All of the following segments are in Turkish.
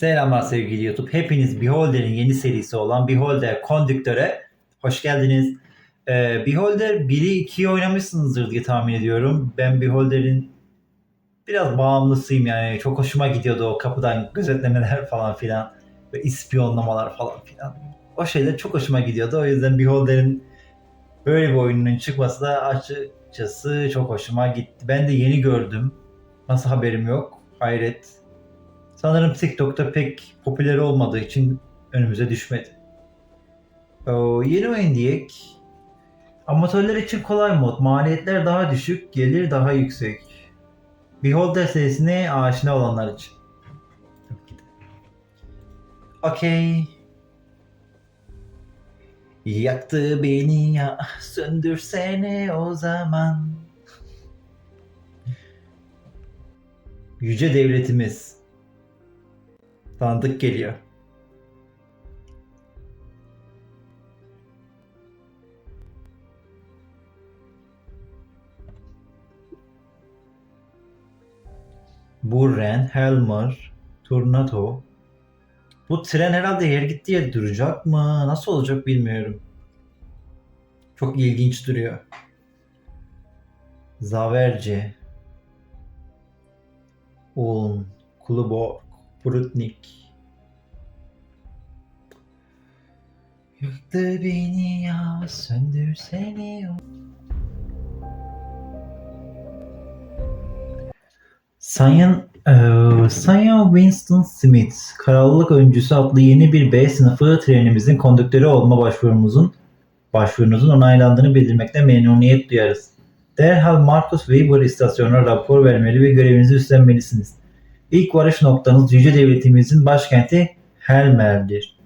Selamlar sevgili YouTube. Hepiniz Beholder'in yeni serisi olan Beholder Kondüktör'e hoş geldiniz. Ee, Beholder 1'i 2'yi oynamışsınızdır diye tahmin ediyorum. Ben Beholder'in biraz bağımlısıyım yani. Çok hoşuma gidiyordu o kapıdan gözetlemeler falan filan. Ve ispiyonlamalar falan filan. O şeyler çok hoşuma gidiyordu. O yüzden Beholder'in böyle bir oyunun çıkması da açıkçası çok hoşuma gitti. Ben de yeni gördüm. Nasıl haberim yok? Hayret. Sanırım TikTok'ta pek popüler olmadığı için önümüze düşmedi. O, yeni oyun diyek. Amatörler için kolay mod. Maliyetler daha düşük, gelir daha yüksek. Beholder serisine aşina olanlar için. Okey. Yaktı beni ya söndürsene o zaman. Yüce devletimiz. Tanıdık geliyor. Burren, Helmer, Tornado. Bu tren herhalde yer gitti yer duracak mı? Nasıl olacak bilmiyorum. Çok ilginç duruyor. Zaverce. Ulm, Kluborg, Brutnik. Yaktı beni ya söndürsene o. Sayın eee, Sayın Winston Smith, Krallık Öncüsü adlı yeni bir B sınıfı trenimizin kondüktörü olma başvurumuzun başvurunuzun onaylandığını bildirmekte memnuniyet duyarız. Derhal Marcus Weber istasyonuna rapor vermeli ve görevinizi üstlenmelisiniz. İlk varış noktanız Yüce Devletimizin başkenti Helmer'dir.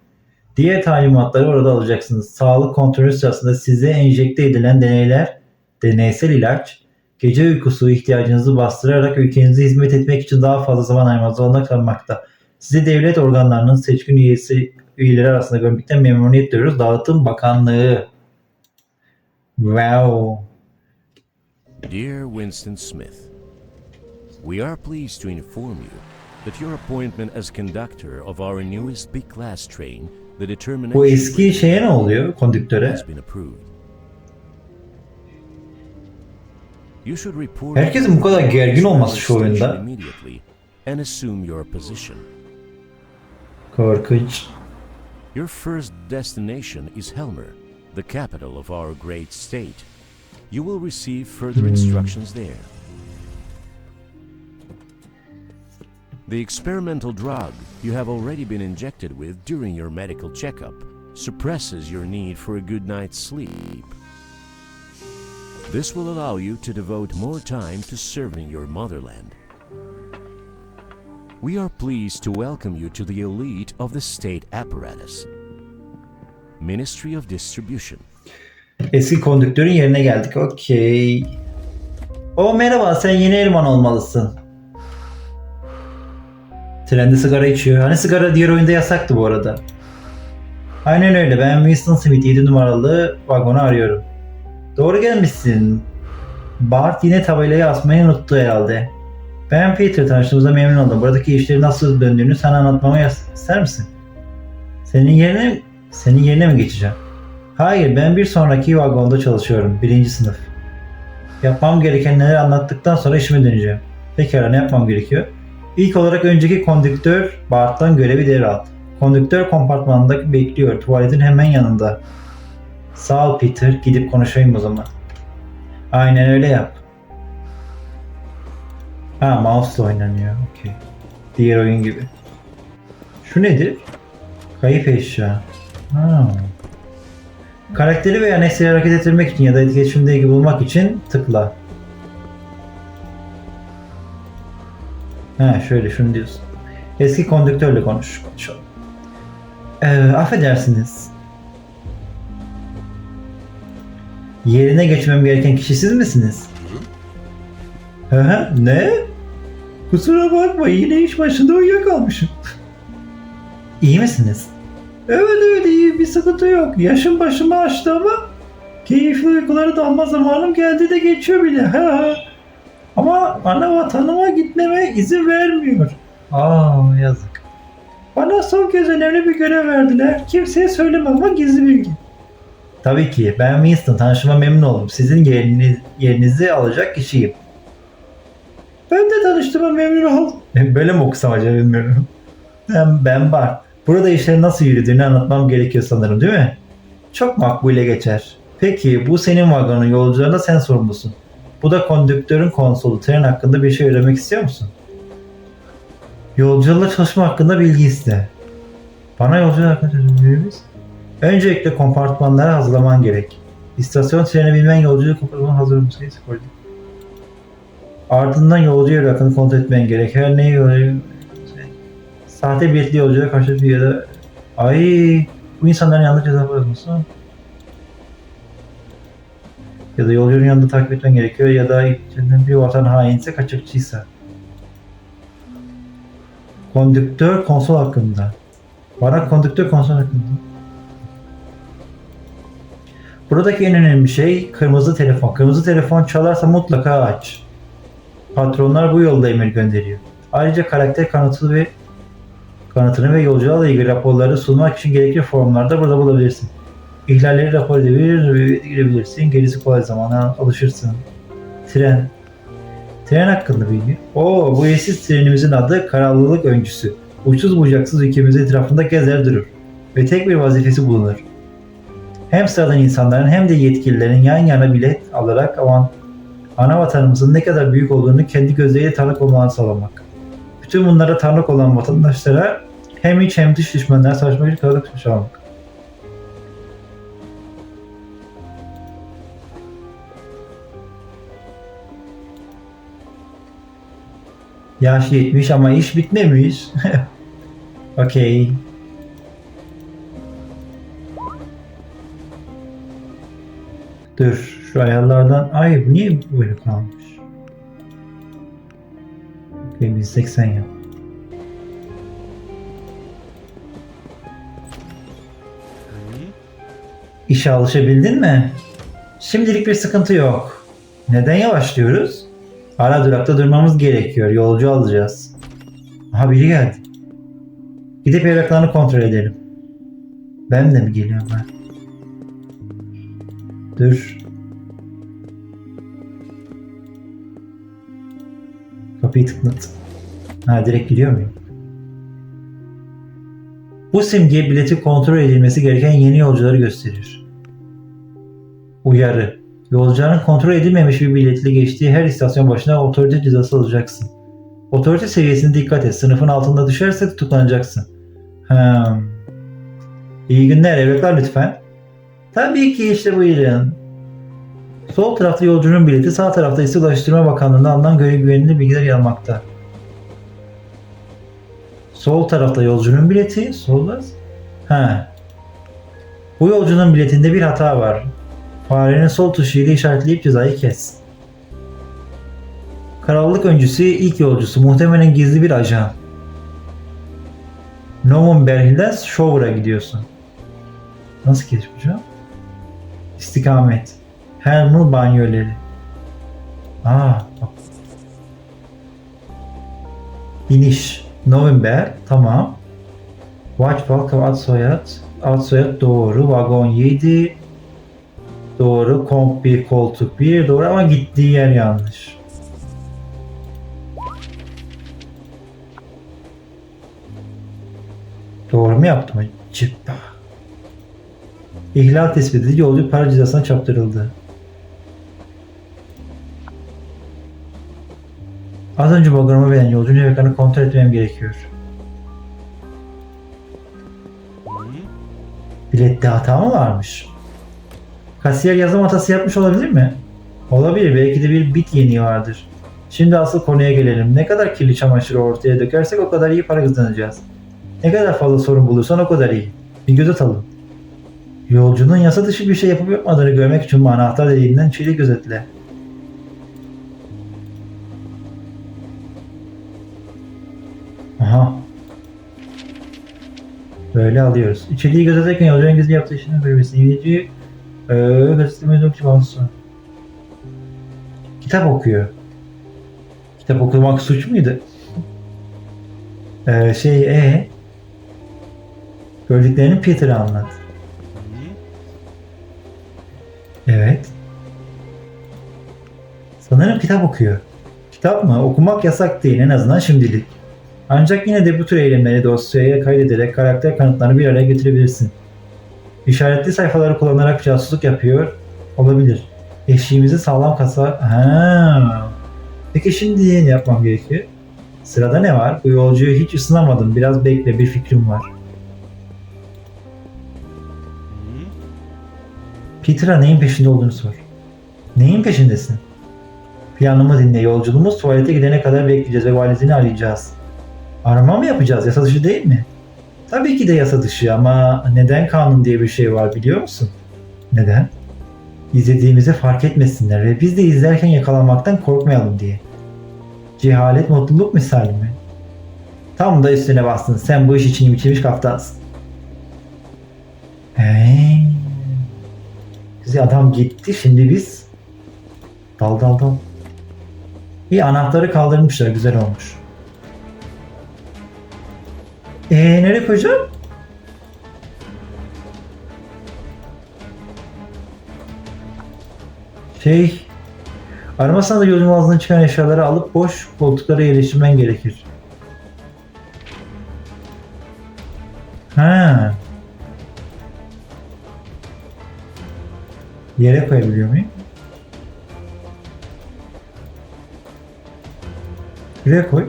Diğer talimatları orada alacaksınız. Sağlık kontrolü sırasında size enjekte edilen deneyler, deneysel ilaç, gece uykusu ihtiyacınızı bastırarak ülkenize hizmet etmek için daha fazla zaman ayırmak zorunda kalmakta. Sizi devlet organlarının seçkin üyesi üyeleri arasında görmekten memnuniyet duyuyoruz. Dağıtım Bakanlığı. Wow. Dear Winston Smith, we are pleased to inform you that your appointment as conductor of our newest B-class train, the Determination Bu eski şeye ne oluyor kondüktöre? has been approved. You should report Herkesin bu kadar gergin olması şu oyunda. immediately and assume your position. Korkunç. Your first destination is Helmer, the capital of our great state. You will receive further hmm. instructions there. The experimental drug you have already been injected with during your medical checkup suppresses your need for a good night's sleep. This will allow you to devote more time to serving your motherland. We are pleased to welcome you to the elite of the state apparatus. Ministry of Distribution. Eski kondüktörün yerine geldik. Okey. O merhaba sen yeni eleman olmalısın. Trende sigara içiyor. Hani sigara diğer oyunda yasaktı bu arada. Aynen öyle. Ben Winston Smith 7 numaralı vagonu arıyorum. Doğru gelmişsin. Bart yine tabelayı asmayı unuttu herhalde. Ben Peter tanıştığımıza memnun oldum. Buradaki işleri nasıl döndüğünü sana anlatmamı ister misin? Senin yerine senin yerine mi geçeceğim? Hayır, ben bir sonraki vagonda çalışıyorum. Birinci sınıf. Yapmam gerekenleri anlattıktan sonra işime döneceğim. Pekala ne yapmam gerekiyor? İlk olarak önceki kondüktör Bart'tan görevi devral. Kondüktör kompartmanında bekliyor. Tuvaletin hemen yanında. Sağ ol Peter. Gidip konuşayım o zaman. Aynen öyle yap. Ha mouse oynanıyor. Okey. Diğer oyun gibi. Şu nedir? Kayıp eşya. Ha. Karakteri veya nesneyi hareket ettirmek için ya da etkileşimde ilgi bulmak için tıkla. Ha şöyle şunu diyorsun. Eski kondüktörle konuş. Konuşalım. Ee, affedersiniz. Yerine geçmem gereken kişi siz misiniz? Hı hı. Ne? Kusura bakma yine iş başında uyuyakalmışım. İyi misiniz? Evet evet iyi bir sıkıntı yok. Yaşım başımı açtı ama keyifli uykulara dalma zamanım geldi de geçiyor bile. Ha ha. Ama ana vatanıma gitmeme izin vermiyor. Aa yazık. Bana son kez önemli bir görev verdiler. Kimseye söylemem ama gizli bilgi. Tabii ki. Ben Winston. Tanışma memnun oldum. Sizin yeriniz, yerinizi alacak kişiyim. Ben de tanıştığıma memnun oldum. Böyle mi okusam acaba bilmiyorum. Ben, ben Bart. Burada işlerin nasıl yürüdüğünü anlatmam gerekiyor sanırım değil mi? Çok makbule geçer. Peki bu senin vagonun yolcularına sen sorumlusun. Bu da kondüktörün konsolu. Tren hakkında bir şey öğrenmek istiyor musun? Yolcularla çalışma hakkında bilgi iste. Bana yolcular hakkında misin? Öncelikle kompartmanları hazırlaman gerek. İstasyon trene binmen yolculuk kompartmanı hazır mısın? Ardından yolcu evrakını kontrol etmen gerek. Her neyi öyle... Sahte biletli yolcuya karşı bir ya da... Ay bu insanların yanında ceza mısın? Ya da yolcunun yanında takip etmen gerekiyor ya da içinden bir vatan hainse kaçakçıysa. Kondüktör konsol hakkında. Bana kondüktör konsol hakkında. Buradaki en önemli şey kırmızı telefon. Kırmızı telefon çalarsa mutlaka aç. Patronlar bu yolda emir gönderiyor. Ayrıca karakter kanıtı ve kanıtını ve yolculuğa ilgili raporları sunmak için gerekli formlarda burada bulabilirsin. İhlalleri rapor edebilir ve girebilirsin. Gerisi kolay zamana alışırsın. Tren. Tren hakkında bilgi. Oo, bu eşsiz trenimizin adı Kararlılık Öncüsü. Uçsuz bucaksız ülkemizin etrafında gezer durur. Ve tek bir vazifesi bulunur. Hem sıradan insanların hem de yetkililerin yan yana bilet alarak avan ana vatanımızın ne kadar büyük olduğunu kendi gözleriyle tanık olmalarını sağlamak. Bütün bunlara tanık olan vatandaşlara hem iç hem dış düşmanlara savaşmak için kalıp sağlamak. Yaş 70 ama iş bitmemiş. Okey. Dur şu ayarlardan ay niye böyle kalmış? Okey 180 yap. İşe alışabildin mi? Şimdilik bir sıkıntı yok. Neden yavaşlıyoruz? Ara durakta durmamız gerekiyor. Yolcu alacağız. Aha biri geldi. Gidip evraklarını kontrol edelim. Ben de mi geliyorum ben? Dur. Kapıyı tıklat. Ha direkt gidiyor muyum? Bu simge bileti kontrol edilmesi gereken yeni yolcuları gösterir. Uyarı. Yolcuların kontrol edilmemiş bir biletle geçtiği her istasyon başına otorite cezası alacaksın. Otorite seviyesine dikkat et. Sınıfın altında düşerse tutuklanacaksın. Hmm. İyi günler. Evraklar lütfen. Tabii ki işte buyurun. Sol tarafta yolcunun bileti, sağ tarafta ise Ulaştırma Bakanlığı'ndan alınan görev güvenilir bilgiler yer almakta. Sol tarafta yolcunun bileti, solda. Ha. Bu yolcunun biletinde bir hata var. Farenin sol tuşuyla işaretleyip cezayı kes. Krallık öncüsü ilk yolcusu muhtemelen gizli bir ajan. Norman Berhill'den Shower'a gidiyorsun. Nasıl geçeceğim? İstikamet. Hermul banyoları. Aa bak. İniş. November. Tamam. Watchwalk ad soyad. Ad soyad doğru. Vagon 7. Doğru. Komp 1, koltuk 1. Doğru ama gittiği yer yanlış. Doğru mu yaptım? Cippa. İhlal tespit edildi. Yolcu para cezasına çarptırıldı. Az önce programı veren yolcunun evraklarını kontrol etmem gerekiyor. Bilette hata mı varmış? Kasiyer yazım hatası yapmış olabilir mi? Olabilir. Belki de bir bit yeniği vardır. Şimdi asıl konuya gelelim. Ne kadar kirli çamaşırı ortaya dökersek o kadar iyi para kazanacağız. Ne kadar fazla sorun bulursan o kadar iyi. Bir göz atalım. Yolcunun yasa dışı bir şey yapıp yapmadığını görmek için bu anahtar deliğinden çiğli gözetle. Aha. Böyle alıyoruz. İçeriği gözetirken yolcunun gizli yaptığı işini görmesi. Ee, gazeteme dokümansı. Kitap okuyor. Kitap okumak suç muydu? Ee, şey e Gördüklerini Peter'a anlat. Evet. Sanırım kitap okuyor. Kitap mı? Okumak yasak değil en azından şimdilik. Ancak yine de bu tür eylemleri dosyaya kaydederek karakter kanıtlarını bir araya getirebilirsin. İşaretli sayfaları kullanarak casusluk yapıyor olabilir. Eşiğimizi sağlam kasa... Ha. Peki şimdi ne yapmam gerekiyor? Sırada ne var? Bu yolcuyu hiç ısınamadım. Biraz bekle bir fikrim var. Peter'a neyin peşinde olduğunu sor. Neyin peşindesin? Planımı dinle. Yolculuğumuz tuvalete gidene kadar bekleyeceğiz ve valizini arayacağız. Arama mı yapacağız? Yasa dışı değil mi? Tabii ki de yasa dışı ama neden kanun diye bir şey var biliyor musun? Neden? İzlediğimizi fark etmesinler ve biz de izlerken yakalanmaktan korkmayalım diye. Cehalet mutluluk misali mi? Tam da üstüne bastın. Sen bu iş için biçilmiş kaftansın. Hey. Bizi adam gitti. Şimdi biz dal dal dal. İyi anahtarı kaldırmışlar. Güzel olmuş. Eee nereye koyacağım? Şey arama sana yolun ağzından çıkan eşyaları alıp boş koltuklara yerleştirmen gerekir. Ha. Yere koyabiliyor muyum? Buraya koy.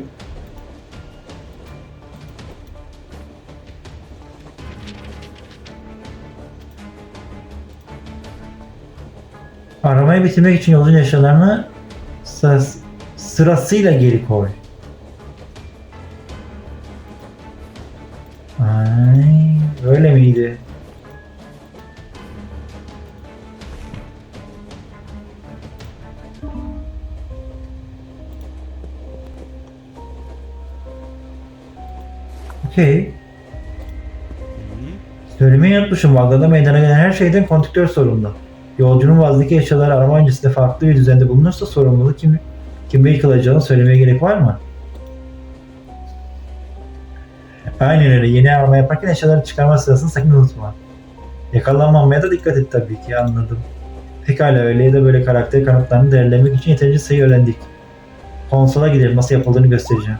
Bitirmek için yolcunun eşyalarını sırası- sırasıyla geri koy. Ay, öyle miydi? Okey. Söylemeyi unutmuşum. Vagada meydana gelen her şeyden konduktör sorumlu. Yolcunun vazdaki eşyaları arama öncesinde farklı bir düzende bulunursa sorumluluğu kim, kime yıkılacağını söylemeye gerek var mı? Aynen öyle. Yeni arama yaparken eşyaları çıkarma sırasını sakın unutma. Yakalanmamaya da dikkat et tabii ki anladım. Pekala öyle ya da böyle karakter kanıtlarını değerlemek için yeterince sayı öğrendik. Konsola gidelim nasıl yapıldığını göstereceğim.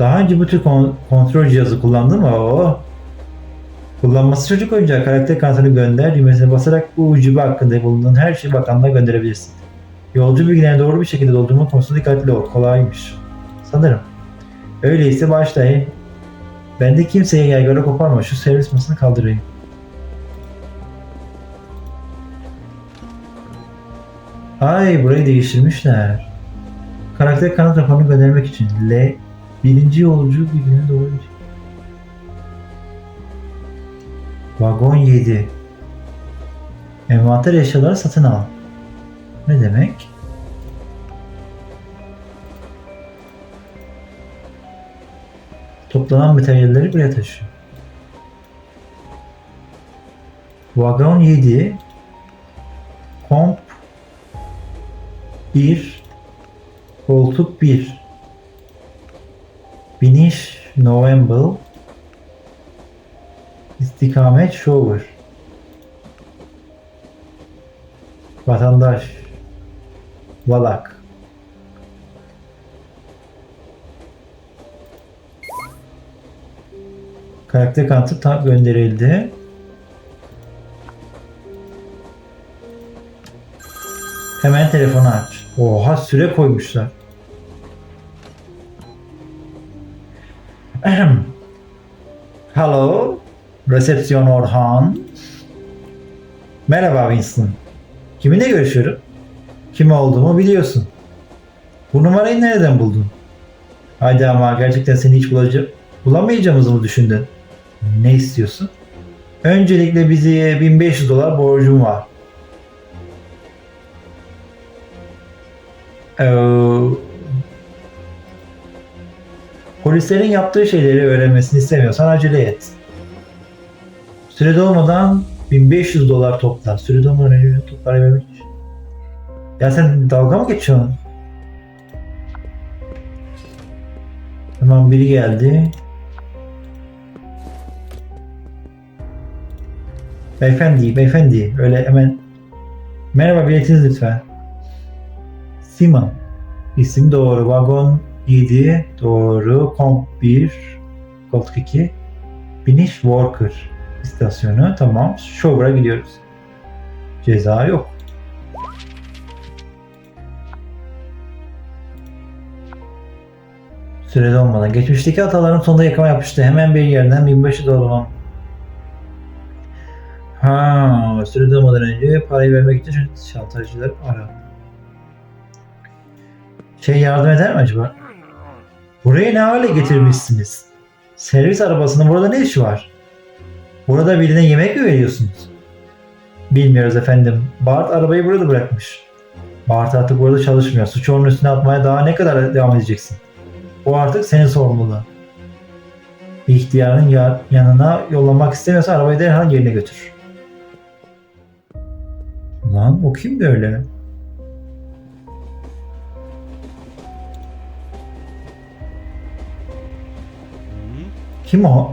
Daha önce bu tür kon- kontrol cihazı kullandın mı? Oo. Kullanması çocuk oyuncağı karakter kanıtını gönder düğmesine basarak bu ucube hakkında bulunan her şeyi bakanlığa gönderebilirsin. Yolcu bilgilerini doğru bir şekilde doldurma konusunda dikkatli ol. Kolaymış. Sanırım. Öyleyse başlayın. Ben de kimseye yaygara koparma. Şu servis masasını kaldırayım. Ay burayı değiştirmişler. Karakter kanıt raporunu göndermek için L birinci yolcu bilgilerine doğru gidecek. Vagon 7. Envanter eşyaları satın al. Ne demek? Toplanan materyalleri buraya taşıyor. Vagon 7 Komp 1 Koltuk 1 Biniş November İstikamet Shower Vatandaş Valak Karakter kanıtı ta- gönderildi. Hemen telefonu aç. Oha süre koymuşlar. Hello. Resepsiyon Orhan. Merhaba Winston. Kiminle görüşüyorum? Kim olduğumu biliyorsun. Bu numarayı nereden buldun? Haydi ama gerçekten seni hiç bulaca- bulamayacağımızı mı düşündün? Ne istiyorsun? Öncelikle bize 1500 dolar borcum var. Ee, polislerin yaptığı şeyleri öğrenmesini istemiyorsan acele et. Süre dolmadan 1500 dolar topla. Süre dolmadan önce toplayabilmek için. Ya sen dalga mı geçiyorsun? Tamam biri geldi. Beyefendi, beyefendi. Öyle hemen Merhaba biletiniz lütfen. Simon. İsim doğru. Vagon 7 doğru. Komp 1. Koltuk 2. Biniş Worker istasyonu. Tamam. Şovra gidiyoruz. Ceza yok. Sürede olmadan. Geçmişteki hataların sonunda yakama yapmıştı. Hemen bir yerden 1500 dolamam. Ha, sürede olmadan önce parayı vermek için şantajcılar ara. Şey yardım eder mi acaba? Burayı ne hale getirmişsiniz? Servis arabasının burada ne işi var? Burada birine yemek mi veriyorsunuz? Bilmiyoruz efendim. Bart arabayı burada bırakmış. Bart artık burada çalışmıyor. Suçu onun üstüne atmaya daha ne kadar devam edeceksin? Bu artık senin sorumluluğun. İhtiyarın ya- yanına yollamak istemiyorsa arabayı derhal yerine götür. Lan o kimdi öyle? Kim o?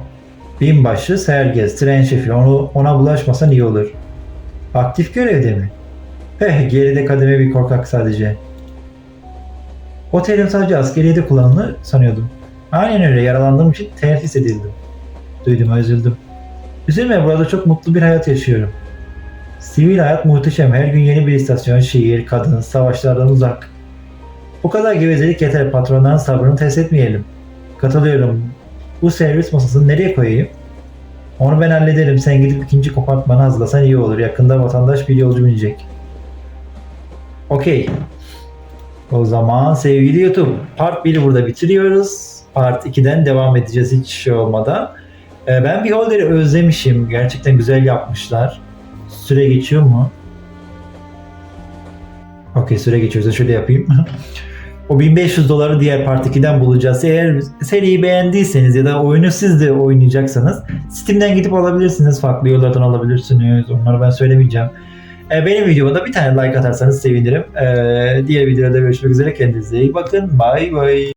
Binbaşı Sergez, tren şefi. Onu, ona bulaşmasan iyi olur. Aktif görevde mi? Heh, geride kademe bir korkak sadece. O terim sadece askeriyede kullanılır sanıyordum. Aynen öyle, yaralandığım için terhis edildim. Duydum, üzüldüm. Üzülme, burada çok mutlu bir hayat yaşıyorum. Sivil hayat muhteşem. Her gün yeni bir istasyon, şehir, kadın, savaşlardan uzak. Bu kadar gevezelik yeter. Patronların sabrını test etmeyelim. Katılıyorum. Bu servis masasını nereye koyayım? Onu ben hallederim. Sen gidip ikinci kompartmanı hazırlasan iyi olur. Yakında vatandaş bir yolcu binecek. Okey. O zaman sevgili YouTube, Part 1'i burada bitiriyoruz. Part 2'den devam edeceğiz hiç şey olmadan. Ee, ben Beholder'i özlemişim. Gerçekten güzel yapmışlar. Süre geçiyor mu? Okey süre geçiyorsa şöyle yapayım. o 1500 doları diğer Part 2'den bulacağız. Eğer seriyi beğendiyseniz ya da oyunu siz de oynayacaksanız Steam'den gidip alabilirsiniz. Farklı yollardan alabilirsiniz. Onları ben söylemeyeceğim. Ee, benim videoma bir tane like atarsanız sevinirim. Ee, diğer videoda görüşmek üzere. Kendinize iyi bakın. Bye bye.